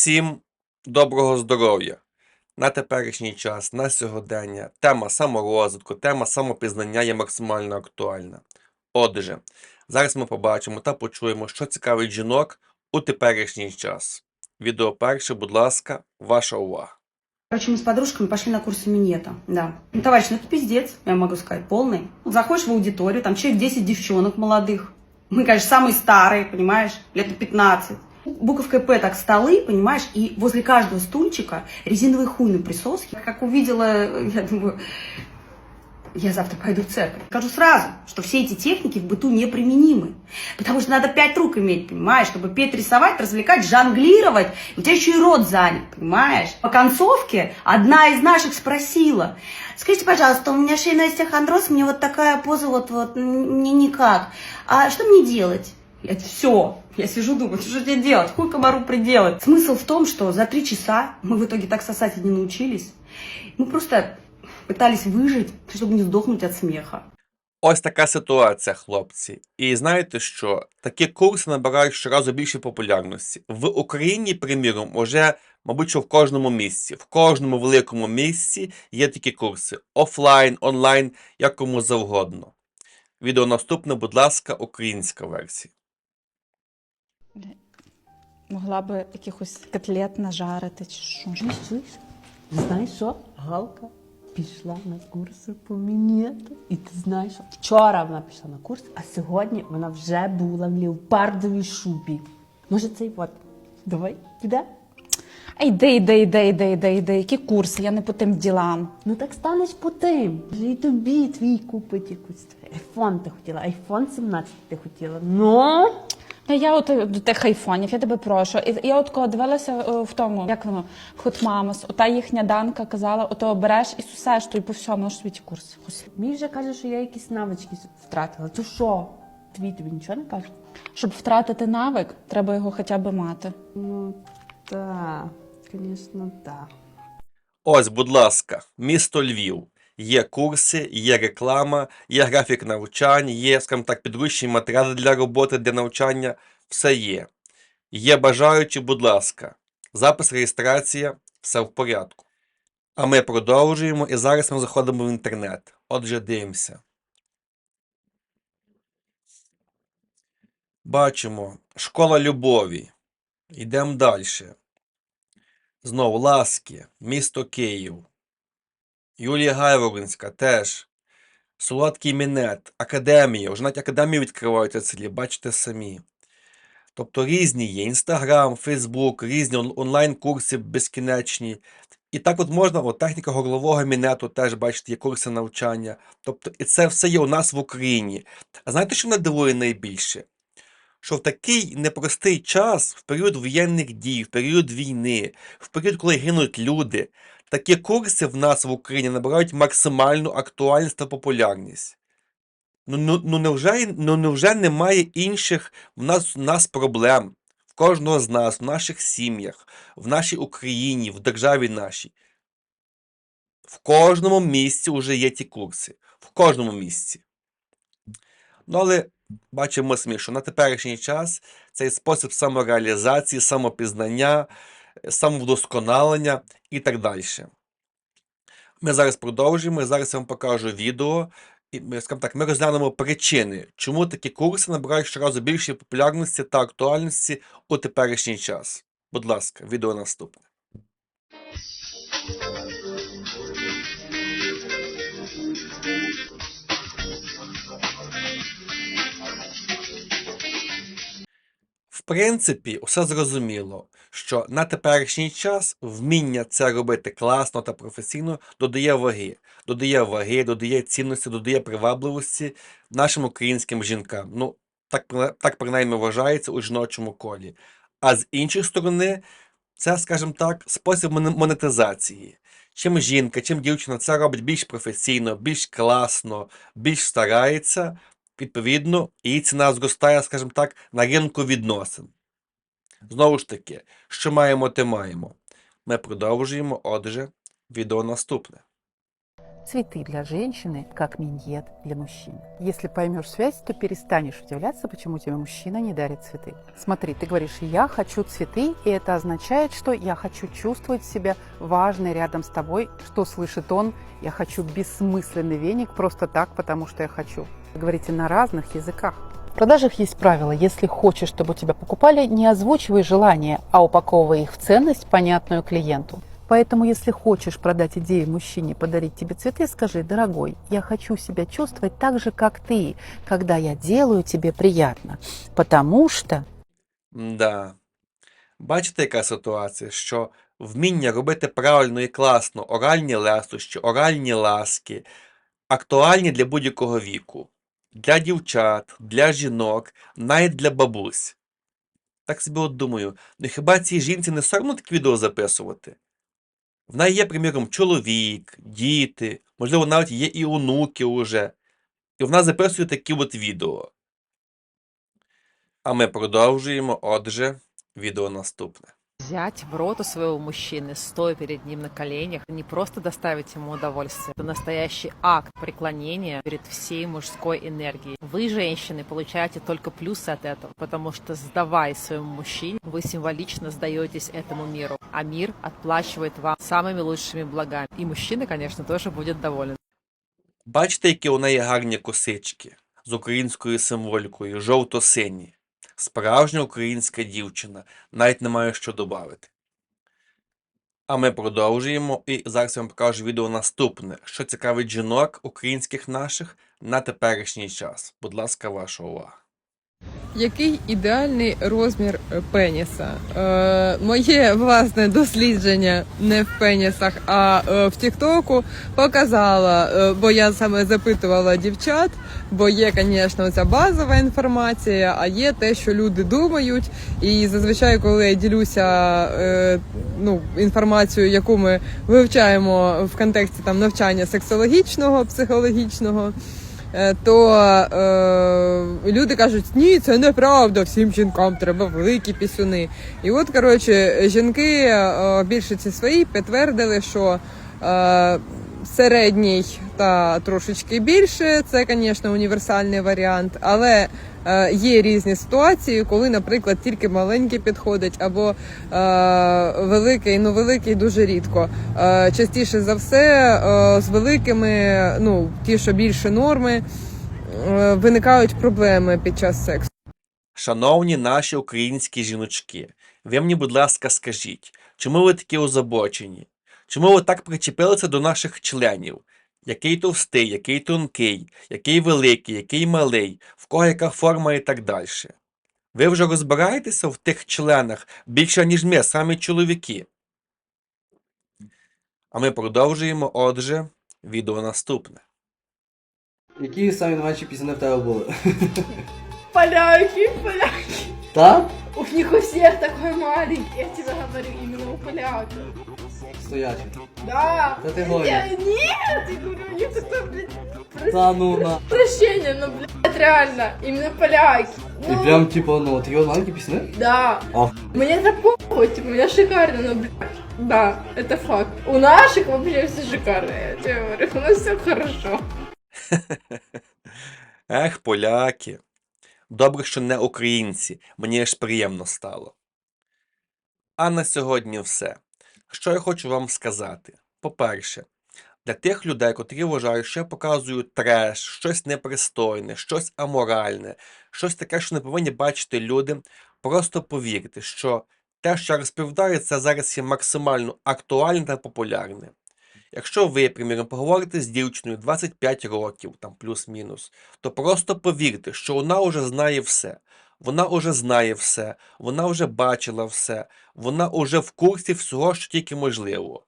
Всім доброго здоров'я! На теперішній час, на сьогодення, тема саморозвитку, тема самопізнання є максимально актуальна. Отже, зараз ми побачимо та почуємо, що цікавить жінок у теперішній час. Відео перше, будь ласка, ваша увага. Короче, мы с подружками пошли на курсы минета. Да. Ну, товарищ, ну это пиздец, я могу сказать, полный. Вот заходишь в аудиторию, там человек 10 девчонок молодых. Мы, конечно, самые старые, понимаешь, лет на 15. Буковкой П так столы, понимаешь, и возле каждого стульчика резиновый хуй на присоске. Как увидела, я думаю, я завтра пойду в церковь. Скажу сразу, что все эти техники в быту неприменимы. Потому что надо пять рук иметь, понимаешь, чтобы петь, рисовать, развлекать, жонглировать. У тебя еще и рот занят, понимаешь? По концовке одна из наших спросила, скажите, пожалуйста, у меня шейный остеохондроз, мне вот такая поза вот, вот, м, мне никак. А что мне делать? Я все. Я сижу, думаю, что тебе делать? Хуй комару приделать. Смысл в том, что за три часа мы в итоге так сосать и не научились. Мы просто пытались выжить, чтобы не сдохнуть от смеха. Ось така ситуація, хлопці. І знаєте що? Такі курси набирають щоразу більше популярності. В Україні, приміром, уже, мабуть, що в кожному місці, в кожному великому місці є такі курси. Офлайн, онлайн, як кому завгодно. Відео наступне, будь ласка, українська версія. Могла би якихось котлет нажарити чи що. Чуєш? Знаєш що? Галка пішла на курси по мінету. І ти знаєш, що вчора вона пішла на курс, а сьогодні вона вже була в леопардовій шубі. Може, цей от. Давай, піде? Ей, йди, йди, йди, йди, йди, йди. Які курси? Я не по тим ділам. Ну так станеш по тим. Вже і тобі твій купить якусь. Айфон ти хотіла, айфон 17 ти хотіла. Ну, Та я от е, до тих айфонів, я тебе прошу. І я от коли дивилася е, в тому, як воно, в Хотмамос, ота їхня данка казала, ото береш і сусеш, то й по всьому на світі курс. Мій вже каже, що я якісь навички втратила. То що? Твій тобі нічого не каже? Щоб втратити навик, треба його хоча б мати. Ну, так, звісно, так. Ось, будь ласка, місто Львів. Є курси, є реклама, є графік навчань, є, скажімо так, підручні матеріали для роботи, для навчання. Все є. Є бажаючі, будь ласка. Запис, реєстрація, все в порядку. А ми продовжуємо і зараз ми заходимо в інтернет. Отже, дивимося. Бачимо. Школа любові. Йдемо далі. Знову Ласки, місто Київ. Юлія Гайворонська теж. Солодкий Мінет, Академія. Вже навіть академії відкриваються в бачите самі. Тобто різні є Інстаграм, Фейсбук, різні онлайн-курси безкінечні. І так от можна, от техніка горлового мінету теж бачите, є курси навчання. Тобто, і це все є у нас в Україні. А знаєте, що мене дивує найбільше? Що в такий непростий час, в період воєнних дій, в період війни, в період, коли гинуть люди, такі курси в нас в Україні набирають максимальну актуальність та популярність. Ну, ну, ну, невже, ну невже немає інших в нас, в нас проблем? В кожного з нас, в наших сім'ях, в нашій Україні, в державі нашій. В кожному місці вже є ті курси. В кожному місці. Ну, але бачимо самі, що на теперішній час цей спосіб самореалізації, самопізнання, е, самовдосконалення і так далі. Ми зараз продовжуємо. і Зараз я вам покажу відео. І ми, так, ми розглянемо причини, чому такі курси набирають щоразу більшої популярності та актуальності у теперішній час. Будь ласка, відео наступне. Принципі, все зрозуміло, що на теперішній час вміння це робити класно та професійно додає ваги, додає ваги, додає цінності, додає привабливості нашим українським жінкам. Ну, так, так принаймні вважається у жіночому колі. А з іншої сторони, це, скажімо так, спосіб монетизації. Чим жінка, чим дівчина це робить більш професійно, більш класно, більш старається, відповідно, її ціна зростає, скажімо так, на ринку відносин. Знову ж таки, що маємо, те маємо. Ми продовжуємо, отже, відео наступне. Цветы для женщины, как миньет для мужчины. Если поймешь связь, то перестанешь удивляться, почему тебе мужчина не дарит цветы. Смотри, ты говоришь, я хочу цветы, и это означает, что я хочу чувствовать себя важной рядом с тобой. Что слышит он? Я хочу бессмысленный веник просто так, потому что я хочу. Вы говорите на разных языках. В продажах есть правило. Если хочешь, чтобы у тебя покупали, не озвучивай желания, а упаковывай их в ценность, понятную клиенту. Поэтому, если хочешь продать идею мужчине подарить тебе цветы, скажи, дорогой, я хочу себя чувствовать так же, как ты, когда я делаю тебе приятно. Потому что Да. Бачите, яка ситуація, що вміння робити правильно і класно оральні лестощі, оральні ласки актуальні для будь-якого віку. Для дівчат, для жінок, навіть для бабусь. Так собі от думаю, ну хіба цій жінці не соромно таке відео записувати? В неї є, приміром, чоловік, діти, можливо, навіть є і онуки уже. І вона записує такі от відео. А ми продовжуємо, отже, відео наступне. Взять в рот у своего мужчины, стоя перед ним на коленях, не просто доставить ему удовольствие, это настоящий акт преклонения перед всей мужской энергией. Вы, женщины, получаете только плюсы от этого, потому что сдавая своему мужчине, вы символично сдаетесь этому миру, а мир отплачивает вам самыми лучшими благами. И мужчина, конечно, тоже будет доволен. Бачите, які у неї гарні косички з українською символікою, жовто-сині. Справжня українська дівчина, навіть не маю що додати. А ми продовжуємо, і зараз вам покажу відео наступне, що цікавить жінок українських наших на теперішній час. Будь ласка, ваша увага. Який ідеальний розмір е, пеніса? Е, моє власне дослідження не в пенісах, а е, в Тіктоку показала, е, бо я саме запитувала дівчат, бо є, звісно, ця базова інформація, а є те, що люди думають. І зазвичай, коли я ділюся е, ну, інформацією, яку ми вивчаємо в контексті там навчання сексологічного, психологічного. То е, люди кажуть, ні, це неправда, всім жінкам треба великі пісюни. І от, коротше, жінки е, більшості свої підтвердили, що е, середній та трошечки більше, це, звісно, універсальний варіант, але е, є різні ситуації, коли, наприклад, тільки маленький підходить, або е, великий, ну великий дуже рідко. Е, частіше за все е, з великими, ну ті, що більше норми, виникають проблеми під час сексу. Шановні наші українські жіночки, ви мені, будь ласка, скажіть, чому ви такі озабочені? Чому ви так причепилися до наших членів? Який товстий, який тонкий, який великий, який малий, в кого яка форма і так далі? Ви вже розбираєтеся в тих членах більше, ніж ми, самі чоловіки. А ми продовжуємо, отже, відео наступне. Які самі найменші пісні в тебе були? Поляки, поляки. Так? У них у всех такой маленький. Я тебе говорю, именно у поляков. Стоячі. Да. Да ты Я- гонишь. Нет, я говорю, у них такой, блядь, Та ну на. прощение, но, блядь, реально, именно поляки. І Ну, прям типу, ну, такі от маленькі пісні? Да. А. Мне это похуй, типа, у меня шикарно, но, блядь, да, это факт. У наших вообще все шикарно, я тебе говорю, у нас все хорошо. Ех, поляки. Добре, що не українці. Мені аж приємно стало. А на сьогодні все. Що я хочу вам сказати? По-перше, для тих людей, котрі вважають, що я показую треш, щось непристойне, щось аморальне, щось таке, що не повинні бачити люди, просто повірте, що те, що я розповідаю, це зараз є максимально актуальне та популярне. Якщо ви, приміром, поговорите з дівчиною 25 років, там плюс-мінус, то просто повірте, що вона вже знає все. Вона вже знає все, вона вже бачила все, вона вже в курсі всього, що тільки можливо.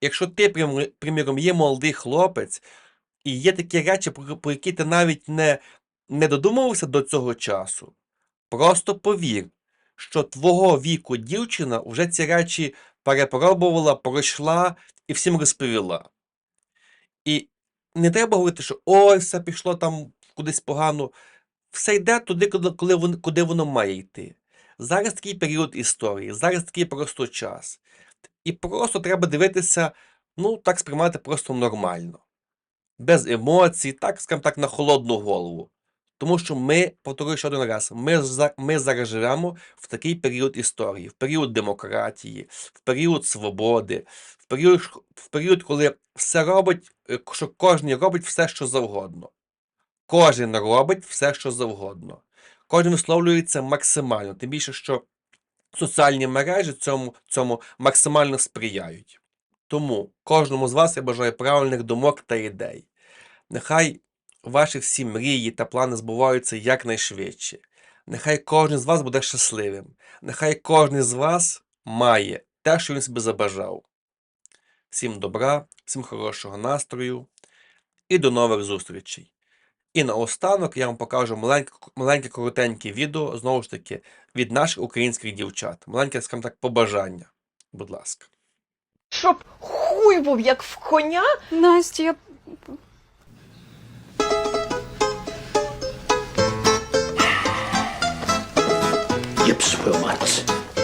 Якщо ти, прим- приміром, є молодий хлопець, і є такі речі, про які ти навіть не, не додумувався до цього часу, просто повір, що твого віку дівчина вже ці речі перепробувала, пройшла і всім розповіла. І не треба говорити, що ой, все пішло там кудись погано. Все йде туди, коли воно, куди воно має йти. Зараз такий період історії, зараз такий просто час. І просто треба дивитися, ну, так сприймати просто нормально. без емоцій, так, скажімо так, на холодну голову. Тому що ми, повторюю ще один раз, ми, ми зараз живемо в такий період історії, в період демократії, в період свободи, в період, в період, коли все робить, е, що кожен робить все, що завгодно. Кожен робить все, що завгодно. Кожен висловлюється максимально, тим більше, що соціальні мережі цьому, цьому максимально сприяють. Тому кожному з вас я бажаю правильних думок та ідей. Нехай ваші всі мрії та плани збуваються якнайшвидше. Нехай кожен з вас буде щасливим. Нехай кожен з вас має те, що він собі забажав. Всім добра, всім хорошого настрою і до нових зустрічей. І наостанок я вам покажу маленьке, маленьке коротеньке відео, знову ж таки, від наших українських дівчат. Маленьке, скажімо так, побажання. Будь ласка. Щоб хуй був як в коня. Настя, я much.